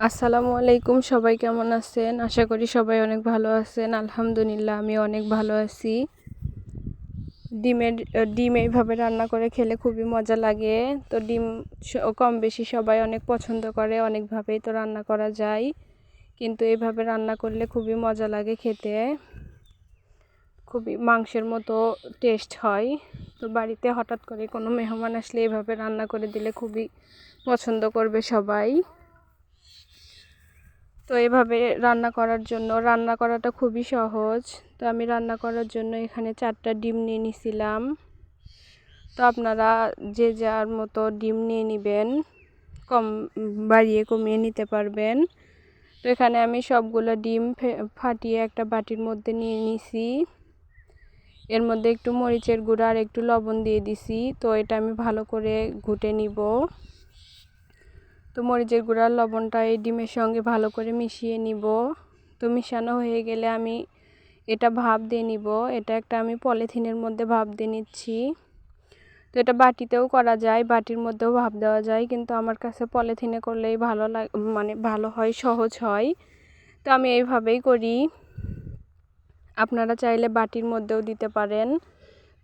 আসসালামু আলাইকুম, সবাই কেমন আছেন? আশা করি সবাই অনেক ভালো আছেন। আলহামদুলিল্লাহ, আমি অনেক ভালো আছি। ডিমের ডিম এইভাবে রান্না করে খেলে খুবই মজা লাগে। তো ডিম কম বেশি সবাই অনেক পছন্দ করে, অনেকভাবেই তো রান্না করা যায়। কিন্তু এইভাবে রান্না করলে খুবই মজা লাগে খেতে। খুবই মাংসের মতো টেস্ট হয়। তো বাড়িতে হঠাৎ করে কোনো মেহমান আসলে এভাবে রান্না করে দিলে খুবই পছন্দ করবে সবাই। তো এভাবে রান্না করার জন্য, রান্না করাটা খুবই সহজ। তো আমি রান্না করার জন্য এখানে চারটা ডিম নিয়ে নিছিলাম। তো আপনারা যে যার মতো ডিম নিয়ে নেবেন, কম বাড়িয়ে কমিয়ে নিতে পারবেন। তো এখানে আমি সবগুলো ডিম ফাটিয়ে একটা বাটির মধ্যে নিয়ে নিছি। এর মধ্যে একটু মরিচের গুঁড়া আর একটু লবণ দিয়ে দিছি। তো এটা আমি ভালো করে ঘুটে নিব। তো মরিচের গুঁড়ার লবণটা এই ডিমের সঙ্গে ভালো করে মিশিয়ে নিব। তো মিশানো হয়ে গেলে আমি এটা ভাপ দিয়ে নিব। এটা একটা আমি পলিথিনের মধ্যে ভাপ দিয়ে নিচ্ছি। তো এটা বাটিতেও করা যায়, বাটির মধ্যেও ভাপ দেওয়া যায়, কিন্তু আমার কাছে পলিথিনে করলেই ভালো লাগ মানে ভালো হয়, সহজ হয়। তো আমি এইভাবেই করি। আপনারা চাইলে বাটির মধ্যেও দিতে পারেন।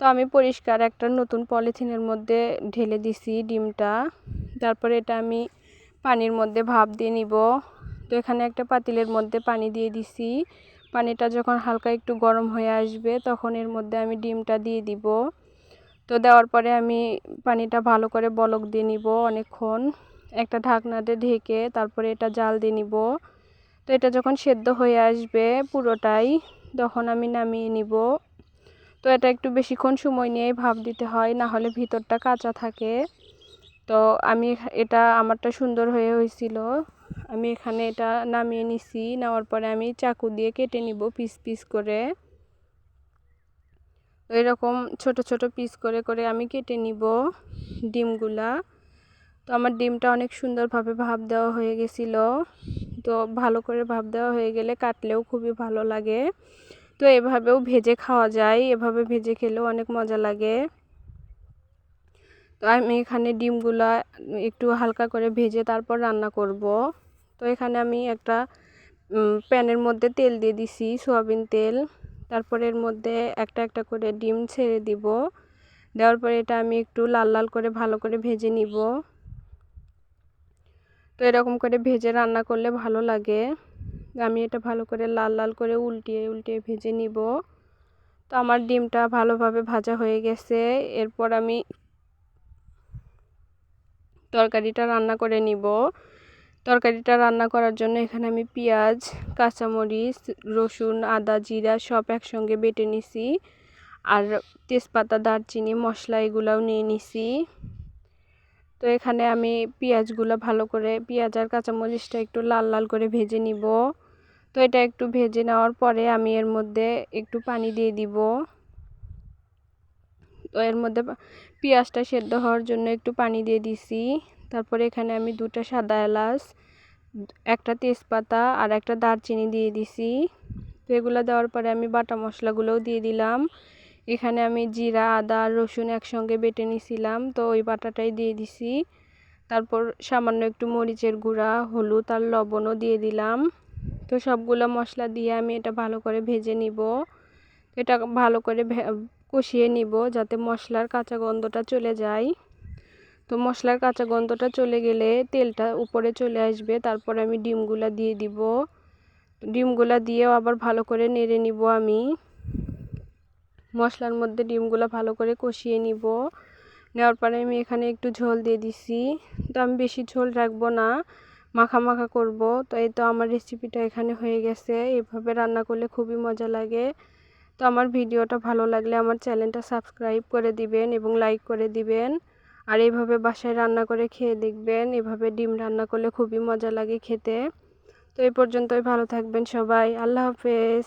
তো আমি পরিষ্কার একটা নতুন পলিথিনের মধ্যে ঢেলে দিছি ডিমটা। তারপরে এটা আমি পানির মধ্যে ভাপ দিয়ে নিব। তো এখানে একটা পাতিলের মধ্যে পানি দিয়ে দিছি। পানিটা যখন হালকা একটু গরম হয়ে আসবে, তখন এর মধ্যে আমি ডিমটা দিয়ে দিব। তো দেওয়ার পরে আমি পানিটা ভালো করে বলক দিয়ে নিব অনেকক্ষণ। একটা ঢাকনাতে ঢেকে তারপরে এটা জাল দিয়ে নিব। তো এটা যখন সেদ্ধ হয়ে আসবে পুরোটাই, তখন আমি নামিয়ে নিব। তো এটা একটু বেশিক্ষণ সময় নিয়েই ভাপ দিতে হয়, না হলে ভিতরটা কাঁচা থাকে। তো আমি এটা আমারটা সুন্দর হয়ে হয়েছিল। আমি এখানে এটা নামিয়ে নিছি, নেওয়ার পরে আমি চাকু দিয়ে কেটে নিব পিস পিস করে। এরকম ছোট ছোট পিস করে করে আমি কেটে নিব ডিমগুলা। তো আমার ডিমটা অনেক সুন্দরভাবে ভাপ দেওয়া হয়ে গেছিল। তো ভালো করে ভাপ দেওয়া হয়ে গেলে কাটলেও খুবই ভালো লাগে। তো এভাবেও ভেজে খাওয়া যায়, এভাবে ভেজে খেলেও অনেক মজা লাগে। তো আমি এখানে ডিমগুলা একটু হালকা করে ভেজে তারপর রান্না করব। তো এখানে আমি একটা প্যানের মধ্যে তেল দিয়ে দিছি, সয়াবিন তেল। তারপরে এর মধ্যে একটা একটা করে ডিম ছেড়ে দিব। দেওয়ার পরে এটা আমি একটু লাল লাল করে ভালো করে ভেজে নিব। তো এরকম করে ভেজে রান্না করলে ভালো লাগে। আমি এটা ভালো করে লাল লাল করে উল্টিয়ে উল্টিয়ে ভেজে নিব। তো আমার ডিমটা ভালোভাবে ভাজা হয়ে গেছে। এরপর আমি তরকারিটা রান্না করে নিব। তরকারিটা রান্না করার জন্য এখানে আমি পেঁয়াজ, কাঁচামরিচ, রসুন, আদা, জিরা সব একসঙ্গে বেটে নিছি। আর তেজপাতা, দারচিনি, মশলা এগুলাও নিয়ে নিছি। তো এখানে আমি পেঁয়াজগুলো ভালো করে, পেঁয়াজ আর কাঁচামরিচটা একটু লাল লাল করে ভেজে নিব। তো এটা একটু ভেজে নেওয়ার পরে আমি এর মধ্যে একটু পানি দিয়ে দিব। তো এর মধ্যে পেঁয়াজটা সেদ্ধ হওয়ার জন্য একটু পানি দিয়ে দিছি। তারপরে এখানে আমি দুটো সাদা এলাচ, একটা তেজপাতা আর একটা দারচিনি দিয়ে দিছি। তো এগুলো দেওয়ার পরে আমি বাটা মশলাগুলোও দিয়ে দিলাম। এখানে আমি জিরা, আদা রসুন একসঙ্গে বেটে নিছিলাম, তো ওই বাটাটাই দিয়ে দিছি। তারপর সামান্য একটু মরিচের গুঁড়া, হলুদ আর লবণও দিয়ে দিলাম। তো সবগুলো মশলা দিয়ে আমি এটা ভালো করে ভেজে নিব। এটা ভালো করে কষিয়ে নিব যাতে মশলার কাঁচা গন্ধটা চলে যায়। তো মশলার কাঁচা গন্ধটা চলে গেলে তেলটা উপরে চলে আসবে, তারপর আমি ডিমগুলা দিয়ে দিব। ডিমগুলা দিয়েও আবার ভালো করে নেড়ে নিব আমি। মশলার মধ্যে ডিমগুলো ভালো করে কষিয়ে নিব। নেওয়ার পরে আমি এখানে একটু ঝোল দিয়ে দিছি। তো আমি বেশি ঝোল রাখব না, মাখা মাখা করব। তো এই তো আমার রেসিপিটা এখানে হয়ে গেছে। এভাবে রান্না করলে খুবই মজা লাগে। তো আমার ভিডিওটা ভালো লাগলে আমার চ্যানেলটা সাবস্ক্রাইব করে দিবেন এবং লাইক করে দিবেন। আর এইভাবে বাসায় রান্না করে খেয়ে দেখবেন, এভাবে ডিম রান্না করলে খুবই মজা লাগে খেতে। তো এই পর্যন্তই, ভালো থাকবেন সবাই, আল্লাহ হাফেজ।